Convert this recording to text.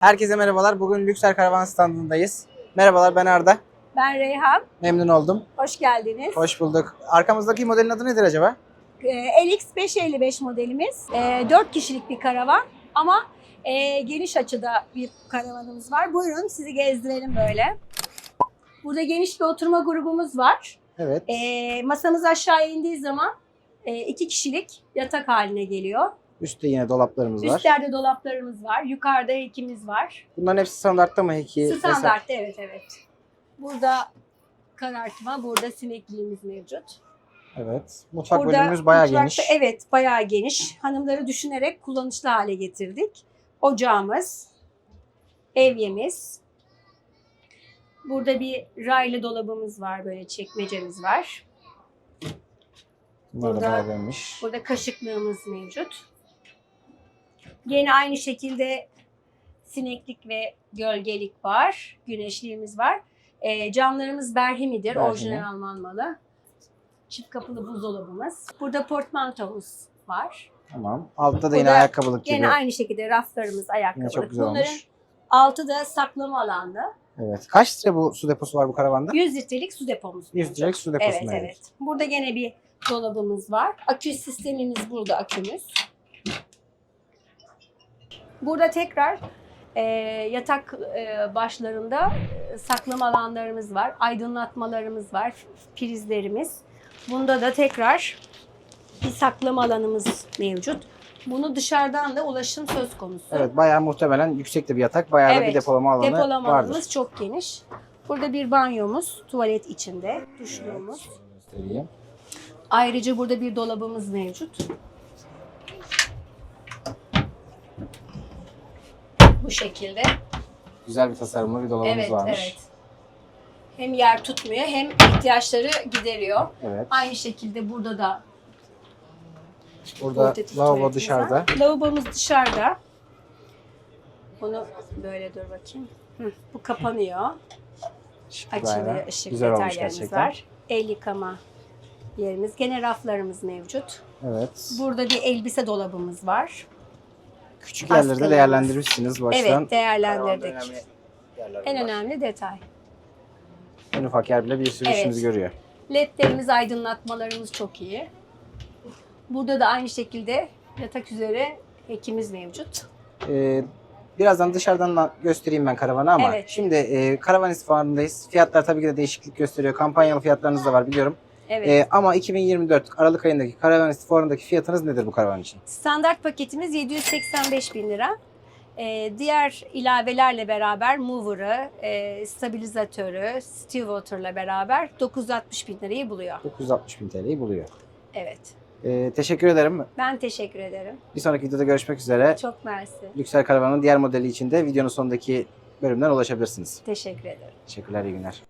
Herkese merhabalar. Bugün Lüksel Karavan standındayız. Merhabalar ben Arda. Ben Reyhan. Memnun oldum. Hoş geldiniz. Hoş bulduk. Arkamızdaki modelin adı nedir acaba? Ee, LX 555 modelimiz. Ee, 4 kişilik bir karavan ama e, geniş açıda bir karavanımız var. Buyurun sizi gezdirelim böyle. Burada geniş bir oturma grubumuz var. Evet. Ee, masamız aşağı indiği zaman e, iki kişilik yatak haline geliyor. Üstte yine dolaplarımız var. Üstlerde dolaplarımız var. Yukarıda ikimiz var. Bunların hepsi standartta mı Heki? Standart evet evet. Burada karartma, burada sinekliğimiz mevcut. Evet. Mutfak Burada bölümümüz bayağı mutfakta- geniş. Evet, bayağı geniş. Hanımları düşünerek kullanışlı hale getirdik. Ocağımız, evyemiz. Burada bir raylı dolabımız var, böyle çekmecemiz var. Bunlar da burada- bayağı geniş. Burada kaşıklığımız mevcut. Yine aynı şekilde sineklik ve gölgelik var. Güneşliğimiz var. E, camlarımız Berhimi'dir. Berhimi. Orijinal Alman malı. Çift kapılı buzdolabımız. Burada portmantomuz var. Tamam. Altta da yine Burada ayakkabılık gibi. Yine aynı şekilde raflarımız, Yine ayakkabılık. çok güzel Bunların olmuş. altı da saklama alanı. Evet. Kaç litre bu su deposu var bu karavanda? 100 litrelik su depomuz. 100 mevcut. litrelik su deposu Evet, mevcut. evet. Burada gene bir dolabımız var. Akü sistemimiz burada akümüz. Burada tekrar e, yatak e, başlarında e, saklama alanlarımız var. Aydınlatmalarımız var. Prizlerimiz. Bunda da tekrar bir saklama alanımız mevcut. Bunu dışarıdan da ulaşım söz konusu. Evet. Bayağı muhtemelen yüksek de bir yatak. Bayağı da bir Evet, depolama alanı Depolama vardır. alanımız çok geniş. Burada bir banyomuz, tuvalet içinde, duşluğumuz. Göstereyim. Ayrıca burada bir dolabımız mevcut. Bu şekilde. Güzel bir tasarımlı bir dolabımız evet, varmış. evet. Hem yer tutmuyor hem ihtiyaçları gideriyor. Evet. Aynı şekilde burada da Burada lavabo dışarıda. Lavabomuz dışarıda. Bunu böyle dur bakayım. Hı, bu kapanıyor. Açılıyor, ışık Güzel olmuş detaylarımız gerçekten. var. El yıkama yerimiz. Gene raflarımız mevcut. Evet. Burada bir elbise dolabımız var. Küçük yerleri de Askılarımız. değerlendirmişsiniz bu açıdan. Evet değerlendirdik. Karavanda önemli yerler En önemli detay. En ufak yer bile bir sürü Evet. işimizi görüyor. LED'lerimiz, aydınlatmalarımız çok iyi. Burada da aynı şekilde yatak üzere ekimiz mevcut. Ee, birazdan dışarıdan da göstereyim ben karavanı ama Evet. şimdi e, karavan istifarındayız. Fiyatlar tabii ki de değişiklik gösteriyor. Kampanyalı fiyatlarınız da var biliyorum. Evet. Ee, ama 2024 Aralık ayındaki karavan istifarındaki fiyatınız nedir bu karavan için? Standart paketimiz 785 bin lira. Ee, diğer ilavelerle beraber mover'ı, e, stabilizatörü, still water'la beraber 960 bin lirayı buluyor. 960 bin TL'yi buluyor. Evet. Ee, teşekkür ederim. Ben teşekkür ederim. Bir sonraki videoda görüşmek üzere. Çok mersi. Lüksel Karavan'ın diğer modeli için de videonun sonundaki bölümden ulaşabilirsiniz. Teşekkür ederim. Teşekkürler, iyi günler.